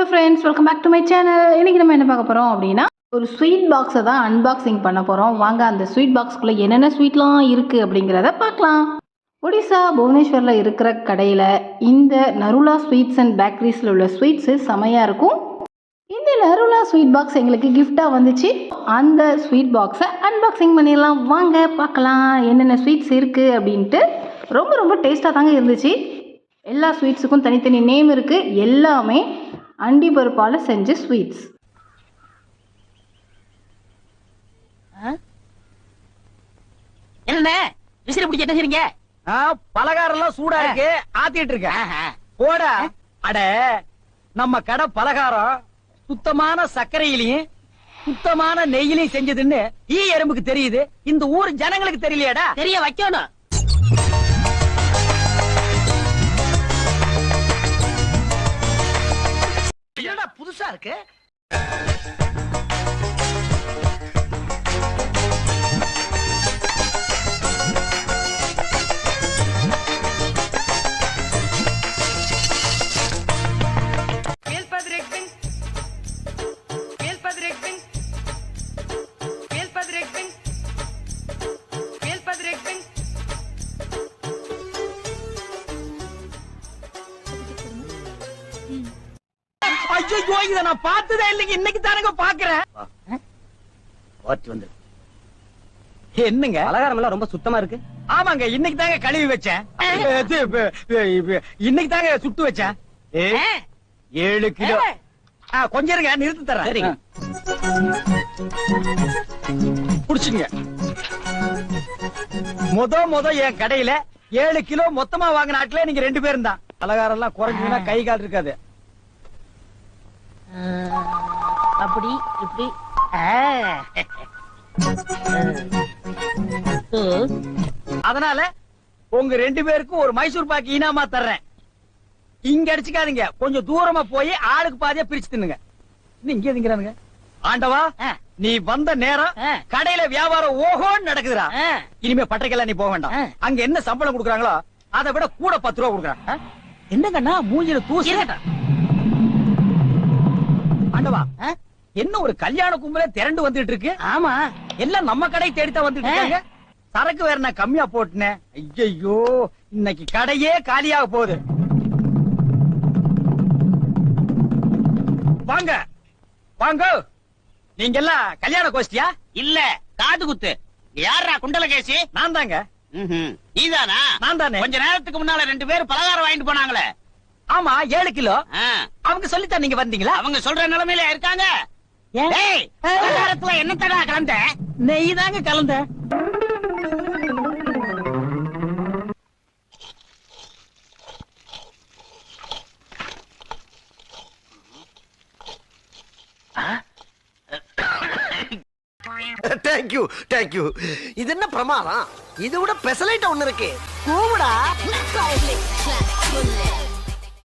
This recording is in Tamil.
Hello friends welcome back to my channel இன்றைக்கி நம்ம என்ன பார்க்க போகிறோம் அப்படின்னா ஒரு ஸ்வீட் பாக்ஸை தான் அன்பாக்சிங் பண்ண போகிறோம் வாங்க அந்த ஸ்வீட் பாக்ஸ்க்குள்ளே என்னென்ன ஸ்வீட்லாம் இருக்குது அப்படிங்கிறத பார்க்கலாம். ஒடிசா புவனேஸ்வரில் இருக்கிற கடையில் இந்த நருலா ஸ்வீட்ஸ் அண்ட் பேக்கரிஸில் உள்ள ஸ்வீட்ஸு செமையாக இருக்கும். இந்த நருலா ஸ்வீட் பாக்ஸ் எங்களுக்கு கிஃப்டாக வந்துச்சு. அந்த ஸ்வீட் பாக்ஸை அன்பாக்சிங் பண்ணிடலாம். வாங்க பார்க்கலாம் என்னென்ன ஸ்வீட்ஸ் இருக்குது அப்படின்ட்டு. ரொம்ப ரொம்ப டேஸ்ட்டாக தாங்க இருந்துச்சு. எல்லா ஸ்வீட்ஸுக்கும் தனித்தனி நேம் இருக்குது எல்லாமே அண்டி பருப்பால் செஞ்ச ஸ்வீட்ஸ் என்னண்ணே? விசிறி பிடிக்க என்ன செய்றீங்க? ஆ, பலகாரம் எல்லாம் சூடா இருக்கு. ஆத்திட்டு இருக்கேன். போட. அட நம்ம கடை பலகாரம் சுத்தமான சர்க்கரையிலையும் சுத்தமான நெய்யிலையும் செஞ்சதுன்னு ஈ எறும்புக்கு தெரியுது. இந்த ஊர் ஜனங்களுக்கு தெரியலையாடா. தெரிய வைக்கணும். quer? ஐயோ இத நான் பார்த்ததே இல்லைங்க. இன்னைக்கு தானங்க பாக்குறேன் வந்து. என்னங்க? பலகாரம் எல்லாம் ரொம்ப சுத்தமா இருக்கு. ஆமாங்க இன்னைக்கு தாங்க கழுவி வச்சேன். இன்னைக்கு தாங்க சுட்டு வச்சேன். ஏழு கிலோ. கொஞ்சம் இருங்க நிறுத்தி தரேன். புடிச்சுங்க முத முத என் கடையில ஏழு கிலோ மொத்தமா வாங்கின ஆட்களே நீங்க ரெண்டு பேரும் தான் பலகாரம் எல்லாம் குறைஞ்சுன்னா கை கால் இருக்காது. அப்படி இப்படி. அதனால உங்க ரெண்டு பேருக்கும் ஒரு மைசூர் பாக்கு இனாமா தர்றேன் இங்க அடிச்சுக்காதீங்க கொஞ்சம் தூரமா போய் ஆளுக்கு பாதியா பிரிச்சு தின்னுங்க இங்கே திங்கிறானுங்க ஆண்டவா. நீ வந்த நேரம். கடையில வியாபாரம் ஓஹோன்னு நடக்குதுடா. இனிமே பட்டைக்கெல்லாம் நீ போக வேண்டாம். அங்க என்ன சம்பளம் கொடுக்குறாங்களோ அதை விட கூட பத்து ரூபா கொடுக்குறாங்க என்னங்கண்ணா மூஞ்சில தூசி. ஆண்டவா? என்ன ஒரு கல்யாண கும்பலே திரண்டு வந்துட்டு இருக்கு? ஆமா. எல்லாம் நம்ம கடை தேடித்தான் வந்துட்டு. இருக்காங்க. சரக்கு வேற நான் கம்மியா போட்டுனேன் ஐயோ இன்னைக்கு கடையே காலியாக போகுது. வாங்க. வாங்க. நீங்க எல்லாம் கல்யாண கோஷ்டியா? இல்ல காது குத்து. யாரா குண்டலகேசி? நான் தாங்க. நீதானா? நான் தானே. கொஞ்ச நேரத்துக்கு முன்னால ரெண்டு பேரும் பலகாரம் வாங்கிட்டு போனாங்களே. ஆமா ஏழு கிலோ. அவங்க சொல்லித்தான் நீங்க வந்தீங்களா? அவங்க சொல்ற நிலைமையில இருக்காங்க. பலகாரத்துல என்னத்தடா கலந்த? நெய் தாங்க கலந்த. தேங்க்யூ தேங்க்யூ இது என்ன பிரமாதம்? இது விட பெசலைட் ஒண்ணு இருக்கு. கூவுடா